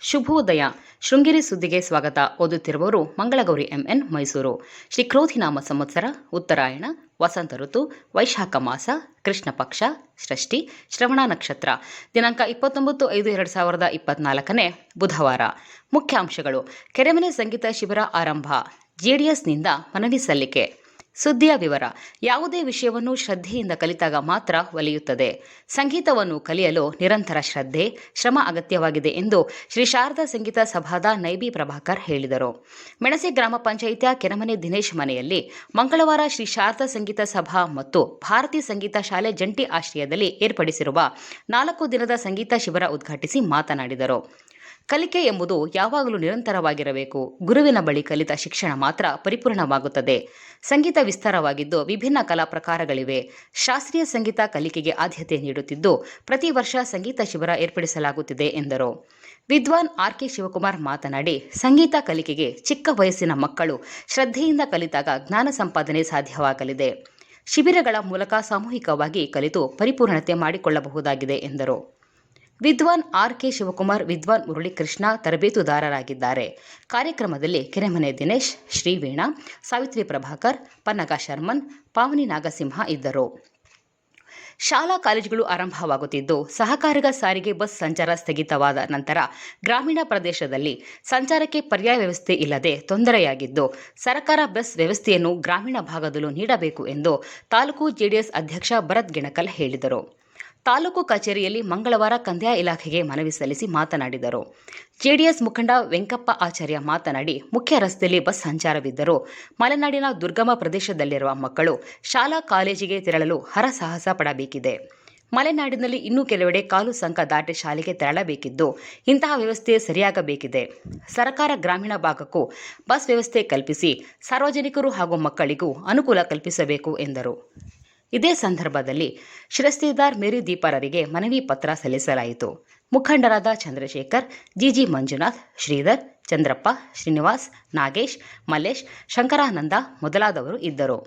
ಶುಭೋದಯ. ಶೃಂಗೇರಿ ಸುದ್ದಿಗೆ ಸ್ವಾಗತ. ಓದುತ್ತಿರುವವರು ಮಂಗಳಗೌರಿ ಎಂಎನ್ ಮೈಸೂರು. ಶ್ರೀ ಕ್ರೋಧಿನಾಮ ಸಂವತ್ಸರ, ಉತ್ತರಾಯಣ, ವಸಂತ ಋತು, ವೈಶಾಖ ಮಾಸ, ಕೃಷ್ಣ ಪಕ್ಷ, ಷಷ್ಠಿ, ಶ್ರವಣ ನಕ್ಷತ್ರ. ದಿನಾಂಕ ಇಪ್ಪತ್ತೊಂಬತ್ತು ಐದು ಎರಡು ಸಾವಿರದ ಇಪ್ಪತ್ನಾಲ್ಕನೇ ಬುಧವಾರ. ಮುಖ್ಯಾಂಶಗಳು. ಕೆರೆಮನೆ ಸಂಗೀತ ಶಿಬಿರ ಆರಂಭ. ಜೆಡಿಎಸ್ನಿಂದ ಮನವಿ ಸಲ್ಲಿಕೆ. ಸುದ್ದಿಯ ವಿವರ. ಯಾವುದೇ ವಿಷಯವನ್ನು ಶ್ರದ್ಧೆಯಿಂದ ಕಲಿತಾಗ ಮಾತ್ರ ಒಲಿಯುತ್ತದೆ. ಸಂಗೀತವನ್ನು ಕಲಿಯಲು ನಿರಂತರ ಶ್ರದ್ಧೆ, ಶ್ರಮ ಅಗತ್ಯವಾಗಿದೆ ಎಂದು ಶ್ರೀ ಶಾರದಾ ಸಂಗೀತ ಸಭಾದ ನೈಬಿ ಪ್ರಭಾಕರ್ ಹೇಳಿದರು. ಮೆಣಸೆ ಗ್ರಾಮ ಪಂಚಾಯಿತಿಯ ಕೆರಮನೆ ದಿನೇಶ್ ಮನೆಯಲ್ಲಿ ಮಂಗಳವಾರ ಶ್ರೀ ಶಾರದಾ ಸಂಗೀತ ಸಭಾ ಮತ್ತು ಭಾರತೀಯ ಸಂಗೀತ ಶಾಲೆ ಜಂಟಿ ಆಶ್ರಯದಲ್ಲಿ ಏರ್ಪಡಿಸಿರುವ ನಾಲ್ಕು ದಿನದ ಸಂಗೀತ ಶಿಬಿರ ಉದ್ಘಾಟಿಸಿ ಮಾತನಾಡಿದರು. ಕಲಿಕೆ ಎಂಬುದು ಯಾವಾಗಲೂ ನಿರಂತರವಾಗಿರಬೇಕು. ಗುರುವಿನ ಬಳಿ ಕಲಿತ ಶಿಕ್ಷಣ ಮಾತ್ರ ಪರಿಪೂರ್ಣವಾಗುತ್ತದೆ. ಸಂಗೀತ ವಿಸ್ತಾರವಾಗಿದ್ದು ವಿಭಿನ್ನ ಕಲಾ ಪ್ರಕಾರಗಳಿವೆ. ಶಾಸ್ತ್ರೀಯ ಸಂಗೀತ ಕಲಿಕೆಗೆ ಆದ್ಯತೆ ನೀಡುತ್ತಿದ್ದು ಪ್ರತಿ ವರ್ಷ ಸಂಗೀತ ಶಿಬಿರ ಏರ್ಪಡಿಸಲಾಗುತ್ತಿದೆ ಎಂದರು. ವಿದ್ವಾನ್ ಆರ್ ಕೆ ಶಿವಕುಮಾರ್ ಮಾತನಾಡಿ, ಸಂಗೀತ ಕಲಿಕೆಗೆ ಚಿಕ್ಕ ವಯಸ್ಸಿನ ಮಕ್ಕಳು ಶ್ರದ್ಧೆಯಿಂದ ಕಲಿತಾಗ ಜ್ಞಾನ ಸಂಪಾದನೆ ಸಾಧ್ಯವಾಗಲಿದೆ. ಶಿಬಿರಗಳ ಮೂಲಕ ಸಾಮೂಹಿಕವಾಗಿ ಕಲಿತು ಪರಿಪೂರ್ಣತೆ ಮಾಡಿಕೊಳ್ಳಬಹುದಾಗಿದೆ ಎಂದರು. ವಿದ್ವಾನ್ ಆರ್ ಕೆ ಶಿವಕುಮಾರ್, ವಿದ್ವಾನ್ ಮುರಳೀಕೃಷ್ಣ ತರಬೇತುದಾರರಾಗಿದ್ದಾರೆ. ಕಾರ್ಯಕ್ರಮದಲ್ಲಿ ಕೆರೆಮನೆ ದಿನೇಶ್, ಶ್ರೀವೀಣಾ, ಸಾವಿತ್ರಿ ಪ್ರಭಾಕರ್, ಪನ್ನಗ ಶರ್ಮನ್, ಪಾವನಿ ನಾಗಸಿಂಹ ಇದ್ದರು. ಶಾಲಾ ಕಾಲೇಜುಗಳು ಆರಂಭವಾಗುತ್ತಿದ್ದು, ಸಹಕಾರಿಗ ಸಾರಿಗೆ ಬಸ್ ಸಂಚಾರ ಸ್ಥಗಿತವಾದ ನಂತರ ಗ್ರಾಮೀಣ ಪ್ರದೇಶದಲ್ಲಿ ಸಂಚಾರಕ್ಕೆ ಪರ್ಯಾಯ ವ್ಯವಸ್ಥೆ ಇಲ್ಲದೆ ತೊಂದರೆಯಾಗಿದ್ದು, ಸರ್ಕಾರ ಬಸ್ ವ್ಯವಸ್ಥೆಯನ್ನು ಗ್ರಾಮೀಣ ಭಾಗದಲ್ಲೂ ನೀಡಬೇಕು ಎಂದು ತಾಲೂಕು ಜೆಡಿಎಸ್ ಅಧ್ಯಕ್ಷ ಭರತ್ ಗಿಣಕಲ್ ಹೇಳಿದರು. ತಾಲೂಕು ಕಚೇರಿಯಲ್ಲಿ ಮಂಗಳವಾರ ಕಂದಾಯ ಇಲಾಖೆಗೆ ಮನವಿ ಸಲ್ಲಿಸಿ ಮಾತನಾಡಿದರು. ಜೆಡಿಎಸ್ ಮುಖಂಡ ವೆಂಕಪ್ಪ ಆಚಾರ್ಯ ಮಾತನಾಡಿ, ಮುಖ್ಯ ರಸ್ತೆಯಲ್ಲಿ ಬಸ್ ಸಂಚಾರವಿದ್ದರೂ ಮಲೆನಾಡಿನ ದುರ್ಗಮ ಪ್ರದೇಶದಲ್ಲಿರುವ ಮಕ್ಕಳು ಶಾಲಾ ಕಾಲೇಜಿಗೆ ತೆರಳಲು ಹರಸಾಹಸ ಪಡಬೇಕಿದೆ. ಮಲೆನಾಡಿನಲ್ಲಿ ಇನ್ನೂ ಕೆಲವೆಡೆ ಕಾಲು ಸಂಕ ದಾಟಿ ಶಾಲೆಗೆ ತೆರಳಬೇಕಿದ್ದು ಇಂತಹ ವ್ಯವಸ್ಥೆ ಸರಿಯಾಗಬೇಕಿದೆ. ಸರ್ಕಾರ ಗ್ರಾಮೀಣ ಭಾಗಕ್ಕೂ ಬಸ್ ವ್ಯವಸ್ಥೆ ಕಲ್ಪಿಸಿ ಸಾರ್ವಜನಿಕರು ಹಾಗೂ ಮಕ್ಕಳಿಗೂ ಅನುಕೂಲ ಕಲ್ಪಿಸಬೇಕು ಎಂದರು. ಇದೇ ಸಂದರ್ಭದಲ್ಲಿ ಶಿರಸ್ತೇದಾರ್ ಮೇರಿ ದೀಪಾರರಿಗೆ ಮನವಿ ಪತ್ರ ಸಲ್ಲಿಸಲಾಯಿತು. ಮುಖಂಡರಾದ ಚಂದ್ರಶೇಖರ್, ಜಿಜಿ ಮಂಜುನಾಥ್, ಶ್ರೀಧರ್, ಚಂದ್ರಪ್ಪ, ಶ್ರೀನಿವಾಸ್, ನಾಗೇಶ್, ಮಲ್ಲೇಶ್, ಶಂಕರಾನಂದ ಮೊದಲಾದವರು ಇದ್ದರು.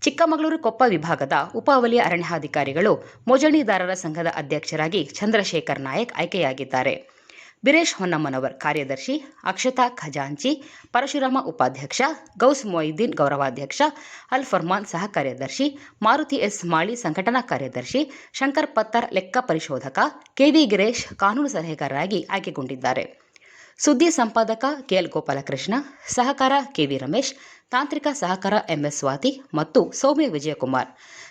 ಚಿಕ್ಕಮಗಳೂರು ಕೊಪ್ಪ ವಿಭಾಗದ ಉಪವಲಯ ಅರಣ್ಯಾಧಿಕಾರಿಗಳು, ಮೊಜಣಿದಾರರ ಸಂಘದ ಅಧ್ಯಕ್ಷರಾಗಿ ಚಂದ್ರಶೇಖರ್ ನಾಯಕ್ ಆಯ್ಕೆಯಾಗಿದ್ದಾರೆ. ಬಿರೇಶ್ ಹೊನ್ನಮ್ಮನವರ್ ಕಾರ್ಯದರ್ಶಿ, ಅಕ್ಷತಾ ಖಜಾಂಚಿ, ಪರಶುರಾಮ ಉಪಾಧ್ಯಕ್ಷ, ಗೌಸ್ ಮೊಯ್ದೀನ್ ಗೌರವಾಧ್ಯಕ್ಷ ಅಲ್ ಫರ್ಮಾನ್ ಸಹ ಕಾರ್ಯದರ್ಶಿ, ಮಾರುತಿ ಎಸ್ ಮಾಳಿ ಸಂಘಟನಾ ಕಾರ್ಯದರ್ಶಿ, ಶಂಕರ್ ಪತ್ತರ್ ಲೆಕ್ಕ ಪರಿಶೋಧಕ, ಕೆವಿ ಗಿರೇಶ್ ಕಾನೂನು ಸಲಹೆಗಾರರಾಗಿ ಆಯ್ಕೆಗೊಂಡಿದ್ದಾರೆ. ಸುದ್ದಿ ಸಂಪಾದಕ ಕೆಎಲ್ ಗೋಪಾಲಕೃಷ್ಣ, ಸಹಕಾರ ಕೆವಿ ರಮೇಶ್, ತಾಂತ್ರಿಕ ಸಹಕಾರ ಎಂಎಸ್ ಸ್ವಾತಿ ಮತ್ತು ಸೌಮ್ಯ ವಿಜಯಕುಮಾರ್.